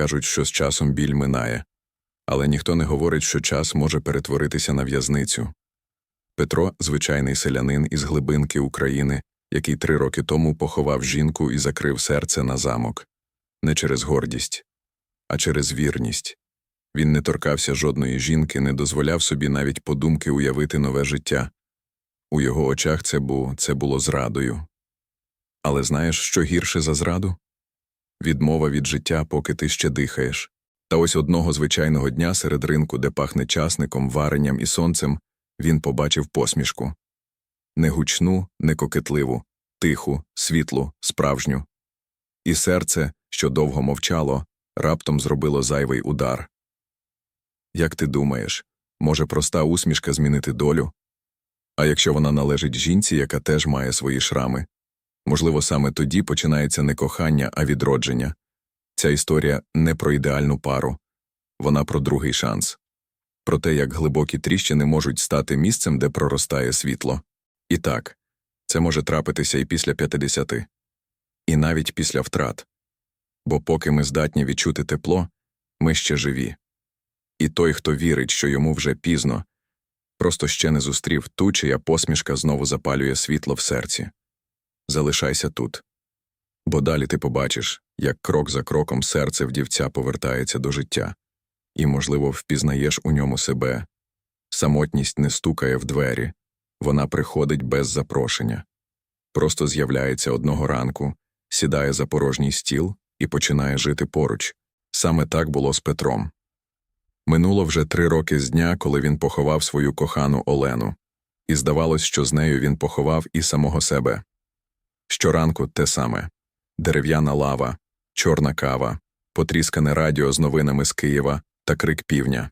Кажуть, що з часом біль минає, але ніхто не говорить, що час може перетворитися на в'язницю. Петро звичайний селянин із глибинки України, який три роки тому поховав жінку і закрив серце на замок. Не через гордість, а через вірність. Він не торкався жодної жінки, не дозволяв собі навіть подумки уявити нове життя. У його очах це, бу, це було зрадою. Але знаєш, що гірше за зраду? Відмова від життя, поки ти ще дихаєш. Та ось одного звичайного дня серед ринку, де пахне часником, варенням і сонцем, він побачив посмішку. Не гучну, тиху, світлу, справжню. І серце, що довго мовчало, раптом зробило зайвий удар. Як ти думаєш, може проста усмішка змінити долю? А якщо вона належить жінці, яка теж має свої шрами? Можливо, саме тоді починається не кохання, а відродження. Ця історія не про ідеальну пару, вона про другий шанс, про те, як глибокі тріщини можуть стати місцем, де проростає світло. І так, це може трапитися і після 50, і навіть після втрат. Бо поки ми здатні відчути тепло, ми ще живі. І той, хто вірить, що йому вже пізно, просто ще не зустрів ту, чия посмішка знову запалює світло в серці. Залишайся тут. Бо далі ти побачиш, як крок за кроком серце вдівця повертається до життя, і, можливо, впізнаєш у ньому себе. Самотність не стукає в двері, вона приходить без запрошення. Просто з'являється одного ранку, сідає за порожній стіл і починає жити поруч. Саме так було з Петром. Минуло вже три роки з дня, коли він поховав свою кохану Олену, і здавалось, що з нею він поховав і самого себе. Щоранку те саме дерев'яна лава, чорна кава, потріскане радіо з новинами з Києва та крик півня,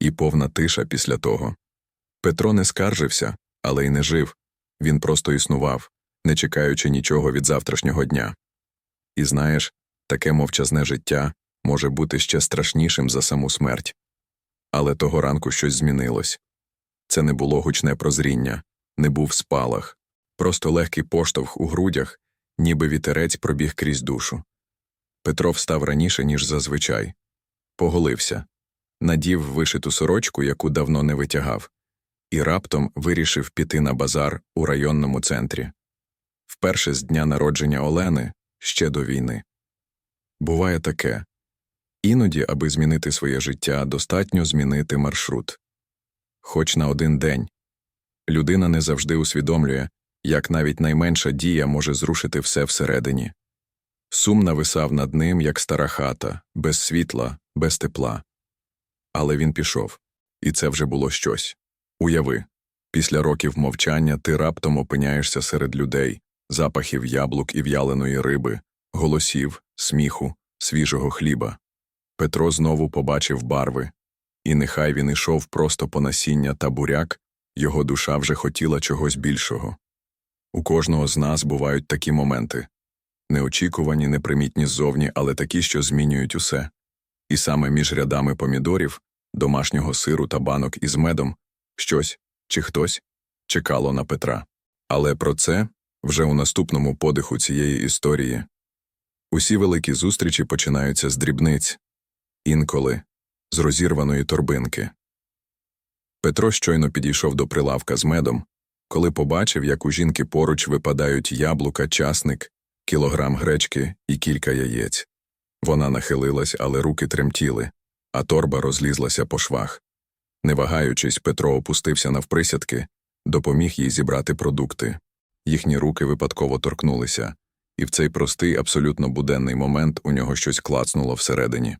і повна тиша після того. Петро не скаржився, але й не жив він просто існував, не чекаючи нічого від завтрашнього дня. І знаєш, таке мовчазне життя може бути ще страшнішим за саму смерть. Але того ранку щось змінилось. Це не було гучне прозріння, не був спалах, просто легкий поштовх у грудях, ніби вітерець пробіг крізь душу. Петро встав раніше, ніж зазвичай, поголився, надів вишиту сорочку, яку давно не витягав, і раптом вирішив піти на базар у районному центрі. Вперше з дня народження Олени ще до війни. Буває таке іноді, аби змінити своє життя, достатньо змінити маршрут. Хоч на один день. Людина не завжди усвідомлює, як навіть найменша дія може зрушити все всередині. Сум нависав над ним, як стара хата, без світла, без тепла. Але він пішов, і це вже було щось. Уяви, після років мовчання ти раптом опиняєшся серед людей, запахів яблук і в'яленої риби, голосів, сміху, свіжого хліба. Петро знову побачив барви, і нехай він ішов просто по насіння та буряк, його душа вже хотіла чогось більшого. У кожного з нас бувають такі моменти неочікувані, непримітні ззовні, але такі, що змінюють усе. І саме між рядами помідорів, домашнього сиру та банок із медом щось чи хтось чекало на Петра. Але про це вже у наступному подиху цієї історії. Усі великі зустрічі починаються з дрібниць, інколи з розірваної торбинки. Петро щойно підійшов до прилавка з медом, коли побачив, як у жінки поруч випадають яблука, часник, кілограм гречки і кілька яєць. Вона нахилилась, але руки тремтіли, а торба розлізлася по швах. Не вагаючись, Петро опустився навприсядки, допоміг їй зібрати продукти. Їхні руки випадково торкнулися, і в цей простий, абсолютно буденний момент у нього щось клацнуло всередині.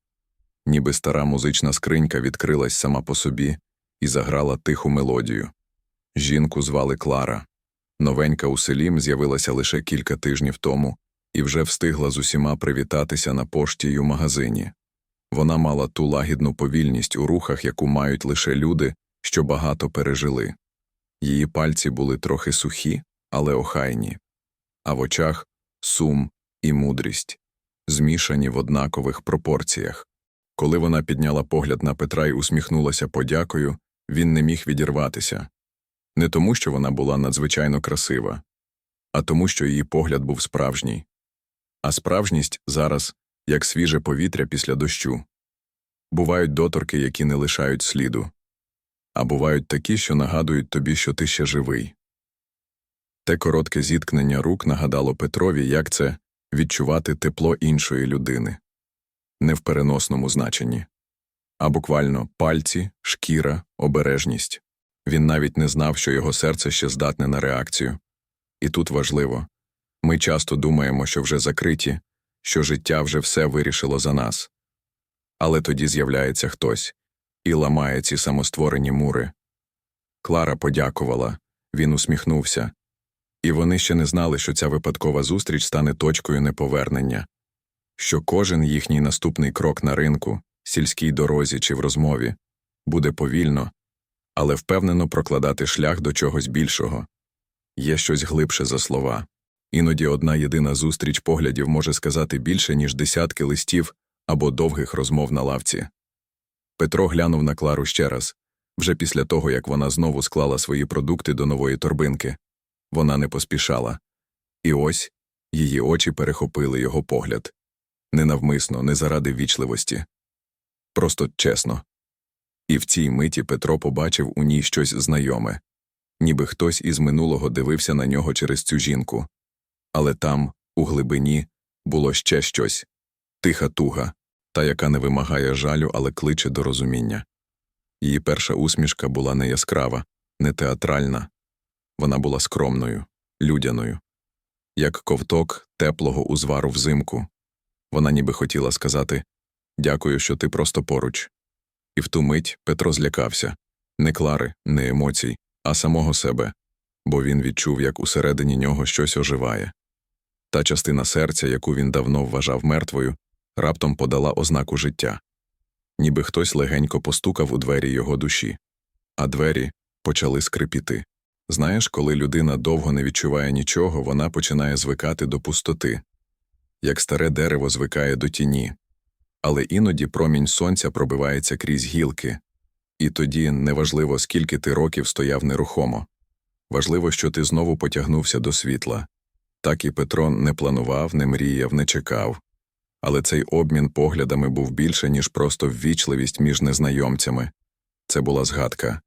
Ніби стара музична скринька відкрилась сама по собі і заграла тиху мелодію. Жінку звали Клара. Новенька у селім з'явилася лише кілька тижнів тому і вже встигла з усіма привітатися на пошті й у магазині. Вона мала ту лагідну повільність у рухах, яку мають лише люди, що багато пережили. Її пальці були трохи сухі, але охайні, а в очах сум і мудрість, змішані в однакових пропорціях. Коли вона підняла погляд на Петра і усміхнулася подякою, він не міг відірватися. Не тому, що вона була надзвичайно красива, а тому, що її погляд був справжній. А справжність зараз як свіже повітря після дощу. Бувають доторки, які не лишають сліду, а бувають такі, що нагадують тобі, що ти ще живий. Те коротке зіткнення рук нагадало Петрові, як це відчувати тепло іншої людини, не в переносному значенні, а буквально пальці, шкіра, обережність. Він навіть не знав, що його серце ще здатне на реакцію. І тут важливо ми часто думаємо, що вже закриті, що життя вже все вирішило за нас. Але тоді з'являється хтось і ламає ці самостворені мури. Клара подякувала, він усміхнувся. І вони ще не знали, що ця випадкова зустріч стане точкою неповернення, що кожен їхній наступний крок на ринку, сільській дорозі чи в розмові буде повільно, але впевнено прокладати шлях до чогось більшого. Є щось глибше за слова. Іноді одна єдина зустріч поглядів може сказати більше, ніж десятки листів або довгих розмов на лавці. Петро глянув на Клару ще раз, вже після того, як вона знову склала свої продукти до нової торбинки. Вона не поспішала. І ось її очі перехопили його погляд. Ненавмисно, не заради вічливості. Просто чесно. І в цій миті Петро побачив у ній щось знайоме, ніби хтось із минулого дивився на нього через цю жінку. Але там, у глибині, було ще щось тиха туга, та, яка не вимагає жалю, але кличе до розуміння. Її перша усмішка була не яскрава, не театральна. Вона була скромною, людяною, як ковток теплого узвару взимку. Вона ніби хотіла сказати Дякую, що ти просто поруч. І в ту мить Петро злякався не Клари, не емоцій, а самого себе, бо він відчув, як усередині нього щось оживає. Та частина серця, яку він давно вважав мертвою, раптом подала ознаку життя. Ніби хтось легенько постукав у двері його душі, а двері почали скрипіти. Знаєш, коли людина довго не відчуває нічого, вона починає звикати до пустоти, як старе дерево звикає до тіні. Але іноді промінь сонця пробивається крізь гілки, і тоді неважливо, скільки ти років стояв нерухомо. Важливо, що ти знову потягнувся до світла. Так і Петро не планував, не мріяв, не чекав. Але цей обмін поглядами був більше, ніж просто ввічливість між незнайомцями. Це була згадка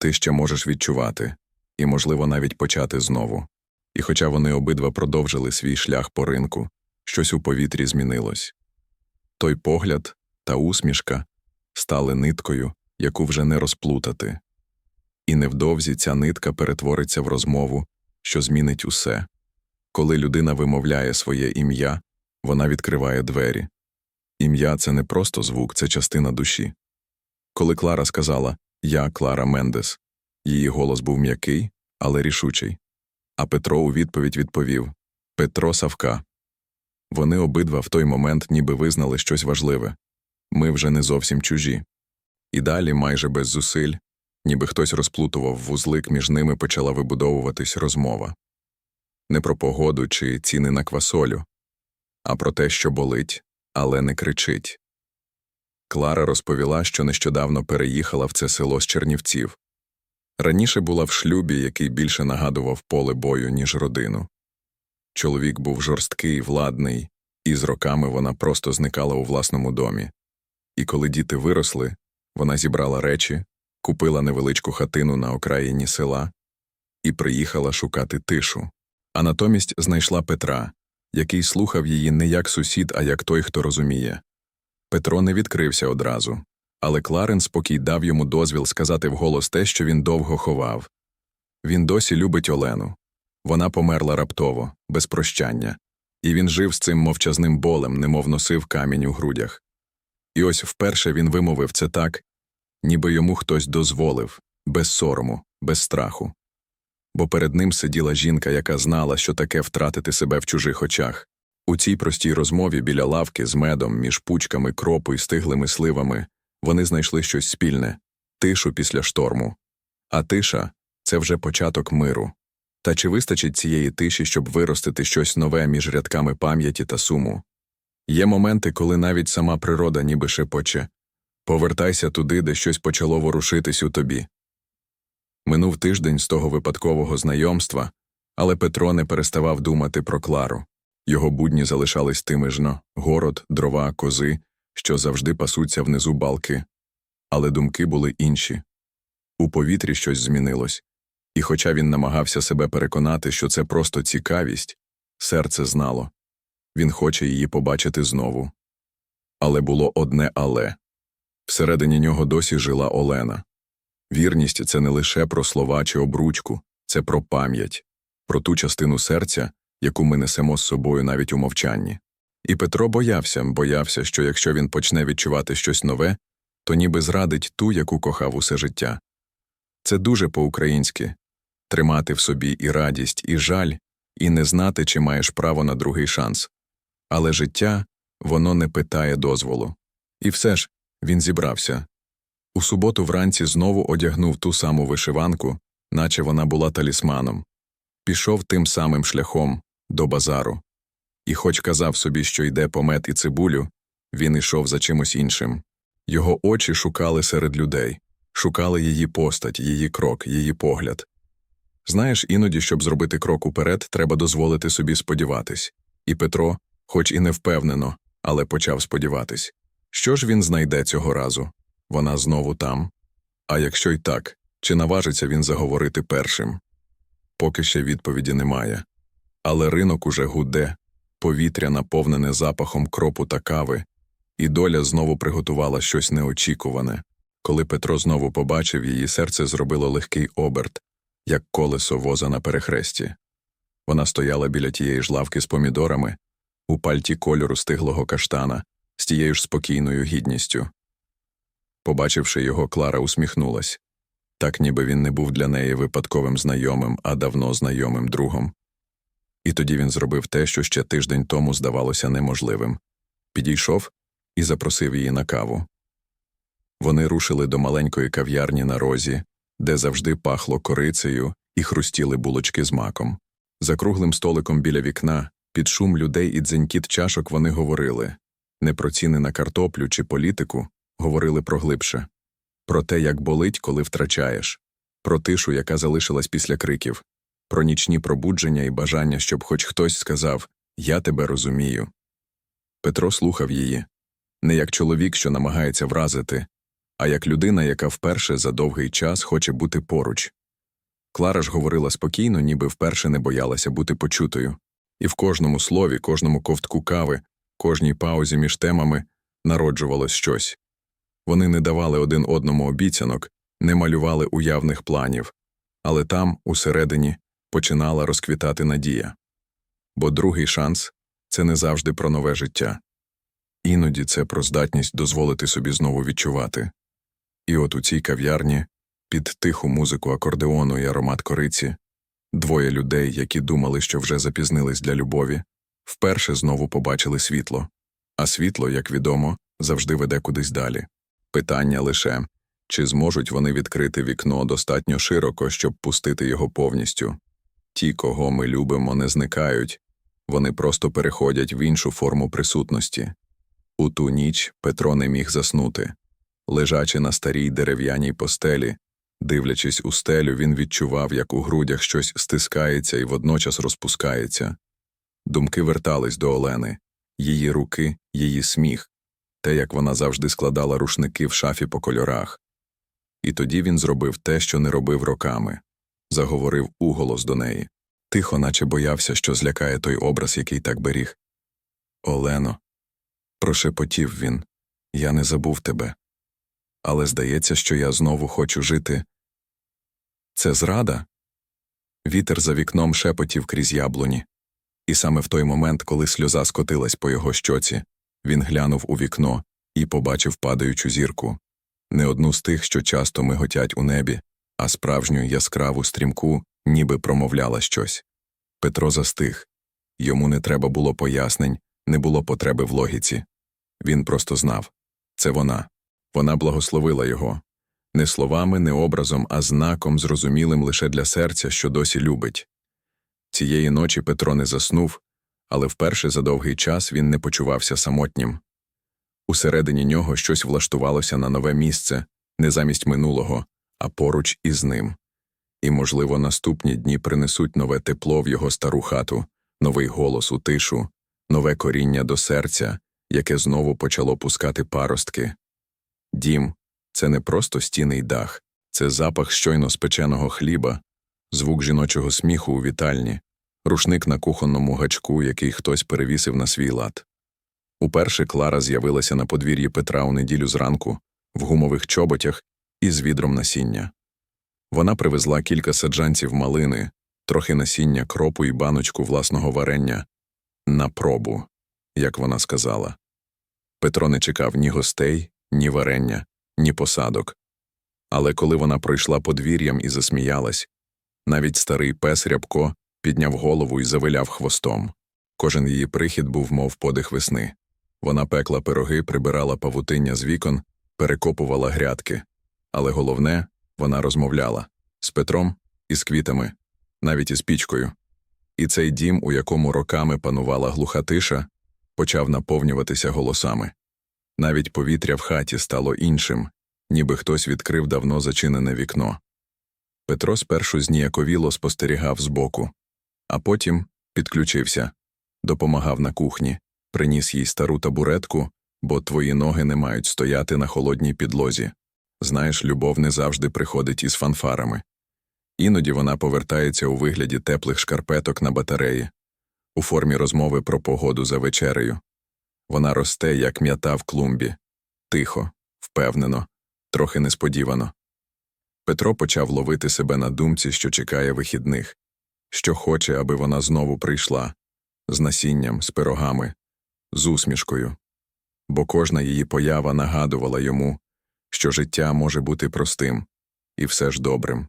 ти ще можеш відчувати і, можливо, навіть почати знову. І хоча вони обидва продовжили свій шлях по ринку, щось у повітрі змінилось. Той погляд та усмішка стали ниткою, яку вже не розплутати. І невдовзі ця нитка перетвориться в розмову, що змінить усе. Коли людина вимовляє своє ім'я, вона відкриває двері. Ім'я це не просто звук, це частина душі. Коли Клара сказала Я Клара Мендес, її голос був м'який, але рішучий. А Петро у відповідь відповів Петро Савка. Вони обидва в той момент ніби визнали щось важливе ми вже не зовсім чужі. І далі, майже без зусиль, ніби хтось розплутував вузлик, між ними почала вибудовуватись розмова не про погоду чи ціни на квасолю, а про те, що болить, але не кричить. Клара розповіла, що нещодавно переїхала в це село з Чернівців. Раніше була в шлюбі, який більше нагадував поле бою, ніж родину. Чоловік був жорсткий, владний, і з роками вона просто зникала у власному домі. І коли діти виросли, вона зібрала речі, купила невеличку хатину на окраїні села і приїхала шукати тишу. А натомість знайшла Петра, який слухав її не як сусід, а як той, хто розуміє. Петро не відкрився одразу, але Кларен спокій дав йому дозвіл сказати вголос те, що він довго ховав. Він досі любить Олену. Вона померла раптово, без прощання, і він жив з цим мовчазним болем, немов носив камінь у грудях. І ось вперше він вимовив це так, ніби йому хтось дозволив, без сорому, без страху. Бо перед ним сиділа жінка, яка знала, що таке втратити себе в чужих очах. У цій простій розмові біля лавки з медом, між пучками кропу і стиглими сливами, вони знайшли щось спільне тишу після шторму. А тиша це вже початок миру. Та чи вистачить цієї тиші, щоб виростити щось нове між рядками пам'яті та суму? Є моменти, коли навіть сама природа ніби шепоче повертайся туди, де щось почало ворушитись у тобі. Минув тиждень з того випадкового знайомства, але Петро не переставав думати про Клару. Його будні залишались тими ж но город, дрова, кози, що завжди пасуться внизу балки. Але думки були інші. У повітрі щось змінилось, і хоча він намагався себе переконати, що це просто цікавість, серце знало він хоче її побачити знову. Але було одне але всередині нього досі жила Олена. Вірність це не лише про слова чи обручку, це про пам'ять, про ту частину серця, яку ми несемо з собою навіть у мовчанні. І Петро боявся, боявся, що якщо він почне відчувати щось нове, то ніби зрадить ту, яку кохав усе життя. Це дуже по-українськи тримати в собі і радість, і жаль, і не знати, чи маєш право на другий шанс. Але життя воно не питає дозволу. І все ж він зібрався. У суботу вранці знову одягнув ту саму вишиванку, наче вона була талісманом, пішов тим самим шляхом до базару. І, хоч казав собі, що йде по мед і цибулю, він ішов за чимось іншим. Його очі шукали серед людей, шукали її постать, її крок, її погляд. Знаєш, іноді, щоб зробити крок уперед, треба дозволити собі сподіватись. І Петро, хоч і не впевнено, але почав сподіватись. Що ж він знайде цього разу? Вона знову там. А якщо й так, чи наважиться він заговорити першим? Поки ще відповіді немає. Але ринок уже гуде, повітря наповнене запахом кропу та кави, і доля знову приготувала щось неочікуване. Коли Петро знову побачив, її серце зробило легкий оберт, як колесо воза на перехресті. Вона стояла біля тієї ж лавки з помідорами, у пальті кольору стиглого каштана, з тією ж спокійною гідністю. Побачивши його, Клара усміхнулась так, ніби він не був для неї випадковим знайомим, а давно знайомим другом. І тоді він зробив те, що ще тиждень тому здавалося неможливим підійшов і запросив її на каву. Вони рушили до маленької кав'ярні на розі, де завжди пахло корицею і хрустіли булочки з маком. За круглим столиком біля вікна, під шум людей і дзенькіт чашок вони говорили. Не про ціни на картоплю чи політику, говорили про глибше, про те, як болить, коли втрачаєш, про тишу, яка залишилась після криків, про нічні пробудження і бажання, щоб хоч хтось сказав Я тебе розумію. Петро слухав її. Не як чоловік, що намагається вразити, а як людина, яка вперше за довгий час хоче бути поруч. Клара ж говорила спокійно, ніби вперше не боялася бути почутою, і в кожному слові, кожному ковтку кави, кожній паузі між темами народжувалось щось. Вони не давали один одному обіцянок, не малювали уявних планів, але там, усередині, починала розквітати надія. Бо другий шанс це не завжди про нове життя. Іноді це про здатність дозволити собі знову відчувати. І от у цій кав'ярні, під тиху музику акордеону і аромат кориці, двоє людей, які думали, що вже запізнились для любові, вперше знову побачили світло, а світло, як відомо, завжди веде кудись далі. Питання лише чи зможуть вони відкрити вікно достатньо широко, щоб пустити його повністю. Ті, кого ми любимо, не зникають, вони просто переходять в іншу форму присутності. У ту ніч Петро не міг заснути. Лежачи на старій дерев'яній постелі, дивлячись у стелю, він відчував, як у грудях щось стискається і водночас розпускається. Думки вертались до Олени, її руки, її сміх, те, як вона завжди складала рушники в шафі по кольорах. І тоді він зробив те, що не робив роками заговорив уголос до неї. Тихо, наче боявся, що злякає той образ, який так беріг. Олено, прошепотів він, я не забув тебе. Але здається, що я знову хочу жити. Це зрада? Вітер за вікном шепотів крізь яблуні. І саме в той момент, коли сльоза скотилась по його щоці, він глянув у вікно і побачив падаючу зірку не одну з тих, що часто миготять у небі, а справжню яскраву стрімку, ніби промовляла щось. Петро застиг йому не треба було пояснень, не було потреби в логіці. Він просто знав це вона. Вона благословила його не словами, не образом, а знаком, зрозумілим лише для серця, що досі любить. Цієї ночі Петро не заснув, але вперше за довгий час він не почувався самотнім. Усередині нього щось влаштувалося на нове місце, не замість минулого, а поруч із ним. І, можливо, наступні дні принесуть нове тепло в його стару хату, новий голос у тишу, нове коріння до серця, яке знову почало пускати паростки. Дім це не просто стіний дах, це запах щойно спеченого хліба, звук жіночого сміху у вітальні, рушник на кухонному гачку, який хтось перевісив на свій лад. Уперше Клара з'явилася на подвір'ї Петра у неділю зранку, в гумових чоботях і з відром насіння. Вона привезла кілька саджанців малини, трохи насіння кропу і баночку власного варення на пробу, як вона сказала. Петро не чекав ні гостей, ні варення, ні посадок. Але коли вона пройшла подвір'ям і засміялась, навіть старий пес Рябко підняв голову і завиляв хвостом. Кожен її прихід був, мов подих весни. Вона пекла пироги, прибирала павутиння з вікон, перекопувала грядки. Але головне, вона розмовляла з Петром і з квітами, навіть із пічкою. І цей дім, у якому роками панувала глуха тиша, почав наповнюватися голосами. Навіть повітря в хаті стало іншим, ніби хтось відкрив давно зачинене вікно. Петро спершу зніяковіло спостерігав збоку, а потім підключився, допомагав на кухні, приніс їй стару табуретку, бо твої ноги не мають стояти на холодній підлозі. Знаєш, любов не завжди приходить із фанфарами. Іноді вона повертається у вигляді теплих шкарпеток на батареї, у формі розмови про погоду за вечерею. Вона росте, як м'ята в клумбі, тихо, впевнено, трохи несподівано. Петро почав ловити себе на думці, що чекає вихідних, що хоче, аби вона знову прийшла з насінням, з пирогами, з усмішкою. Бо кожна її поява нагадувала йому, що життя може бути простим і все ж добрим.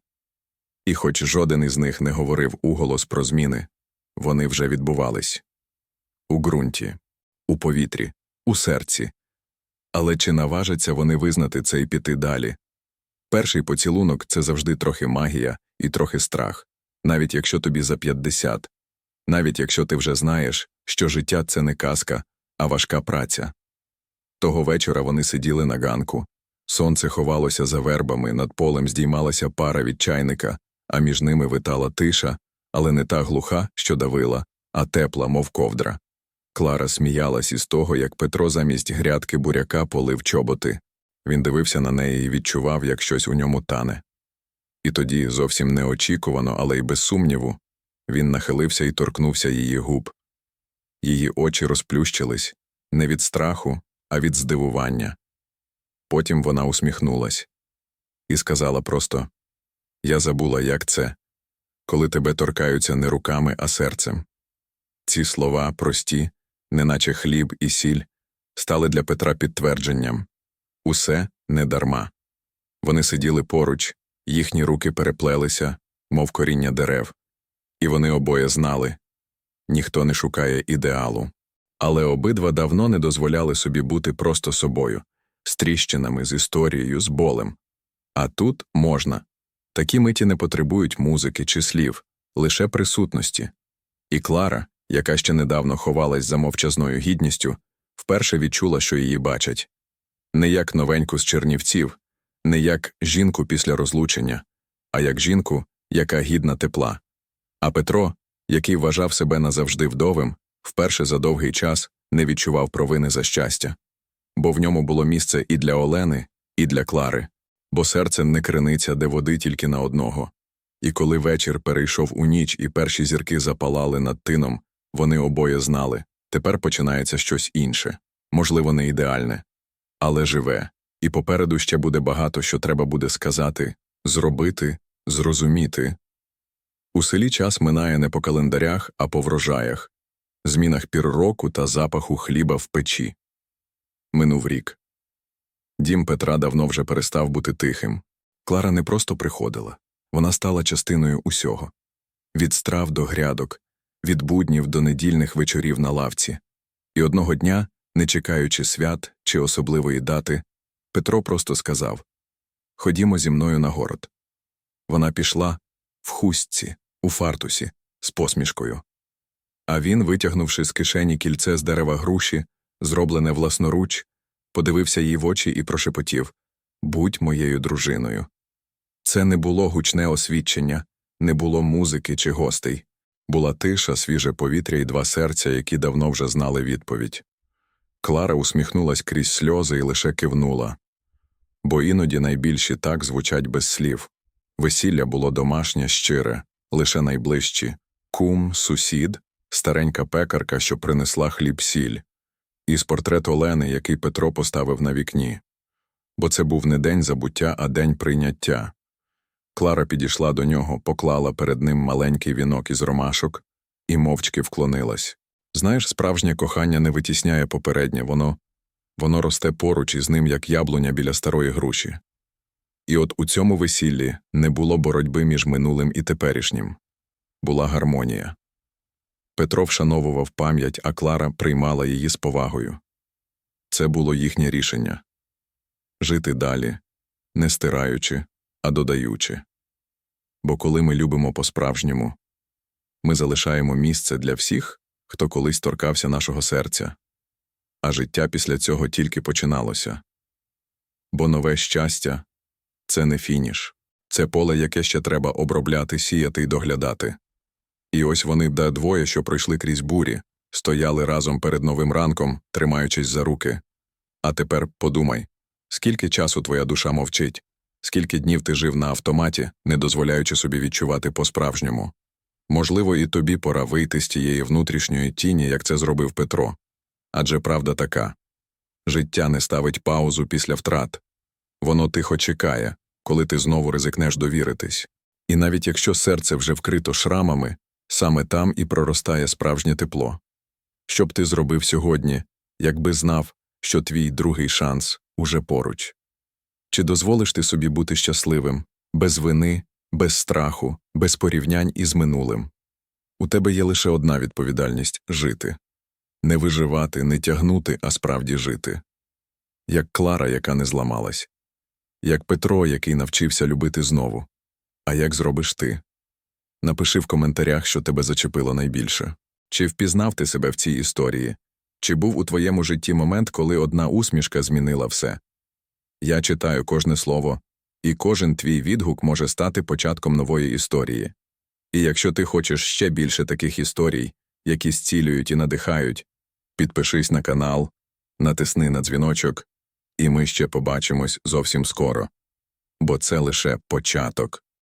І хоч жоден із них не говорив уголос про зміни, вони вже відбувались у ґрунті, у повітрі, у серці. Але чи наважаться вони визнати це і піти далі? Перший поцілунок це завжди трохи магія і трохи страх, навіть якщо тобі за 50, навіть якщо ти вже знаєш, що життя це не казка, а важка праця. Того вечора вони сиділи на ганку, сонце ховалося за вербами, над полем здіймалася пара від чайника, а між ними витала тиша, але не та глуха, що давила, а тепла, мов ковдра. Клара сміялась із того, як Петро замість грядки буряка полив чоботи. Він дивився на неї і відчував, як щось у ньому тане. І тоді, зовсім неочікувано, але й без сумніву, він нахилився і торкнувся її губ. Її очі розплющились не від страху, а від здивування. Потім вона усміхнулась і сказала просто Я забула, як це, коли тебе торкаються не руками, а серцем. Ці слова, прості, неначе хліб і сіль, стали для Петра підтвердженням усе не дарма. Вони сиділи поруч, їхні руки переплелися, мов коріння дерев, і вони обоє знали ніхто не шукає ідеалу. Але обидва давно не дозволяли собі бути просто собою, з тріщинами, з історією, з болем. А тут можна. Такі миті не потребують музики чи слів, лише присутності. І Клара, яка ще недавно ховалась за мовчазною гідністю, вперше відчула, що її бачать не як новеньку з чернівців, не як жінку після розлучення, а як жінку, яка гідна тепла. А Петро, який вважав себе назавжди вдовим, вперше за довгий час не відчував провини за щастя, бо в ньому було місце і для Олени, і для Клари, бо серце не криниця, де води тільки на одного. І коли вечір перейшов у ніч і перші зірки запалали над тином, вони обоє знали тепер починається щось інше, можливо, не ідеальне, але живе, і попереду ще буде багато, що треба буде сказати, зробити, зрозуміти. У селі час минає не по календарях, а по врожаях, змінах пір року та запаху хліба в печі. Минув рік. Дім Петра давно вже перестав бути тихим. Клара не просто приходила, вона стала частиною усього від страв до грядок, від буднів до недільних вечорів на лавці. І одного дня, не чекаючи свят чи особливої дати, Петро просто сказав Ходімо зі мною на город. Вона пішла в хустці, у фартусі, з посмішкою. А він, витягнувши з кишені кільце з дерева груші, зроблене власноруч, подивився їй в очі і прошепотів Будь моєю дружиною. Це не було гучне освідчення, не було музики чи гостей. Була тиша, свіже повітря і два серця, які давно вже знали відповідь. Клара усміхнулась крізь сльози і лише кивнула. Бо іноді найбільші так звучать без слів. Весілля було домашнє, щире, лише найближчі кум, сусід, старенька пекарка, що принесла хліб-сіль, і з портрет Олени, який Петро поставив на вікні. Бо це був не день забуття, а день прийняття. Клара підійшла до нього, поклала перед ним маленький вінок із ромашок і мовчки вклонилась. Знаєш, справжнє кохання не витісняє попереднє, воно воно росте поруч із ним, як яблуня біля старої груші. І от у цьому весіллі не було боротьби між минулим і теперішнім. Була гармонія. Петро вшановував пам'ять, а Клара приймала її з повагою. Це було їхнє рішення жити далі, не стираючи, а додаючи. Бо коли ми любимо по-справжньому, ми залишаємо місце для всіх, хто колись торкався нашого серця, а життя після цього тільки починалося. Бо нове щастя це не фініш, це поле, яке ще треба обробляти, сіяти й доглядати. І ось вони да двоє, що пройшли крізь бурі, стояли разом перед новим ранком, тримаючись за руки. А тепер подумай, скільки часу твоя душа мовчить, скільки днів ти жив на автоматі, не дозволяючи собі відчувати по-справжньому. Можливо, і тобі пора вийти з тієї внутрішньої тіні, як це зробив Петро. Адже правда така життя не ставить паузу після втрат. Воно тихо чекає, коли ти знову ризикнеш довіритись. І навіть якщо серце вже вкрито шрамами, саме там і проростає справжнє тепло. Що б ти зробив сьогодні, якби знав, що твій другий шанс уже поруч? Чи дозволиш ти собі бути щасливим, без вини, без страху, без порівнянь із минулим? У тебе є лише одна відповідальність жити. Не виживати, не тягнути, а справді жити. Як Клара, яка не зламалась, як Петро, який навчився любити знову. А як зробиш ти? Напиши в коментарях, що тебе зачепило найбільше. Чи впізнав ти себе в цій історії? Чи був у твоєму житті момент, коли одна усмішка змінила все? Я читаю кожне слово, і кожен твій відгук може стати початком нової історії. І якщо ти хочеш ще більше таких історій, які зцілюють і надихають, підпишись на канал, натисни на дзвіночок, і ми ще побачимось зовсім скоро. Бо це лише початок.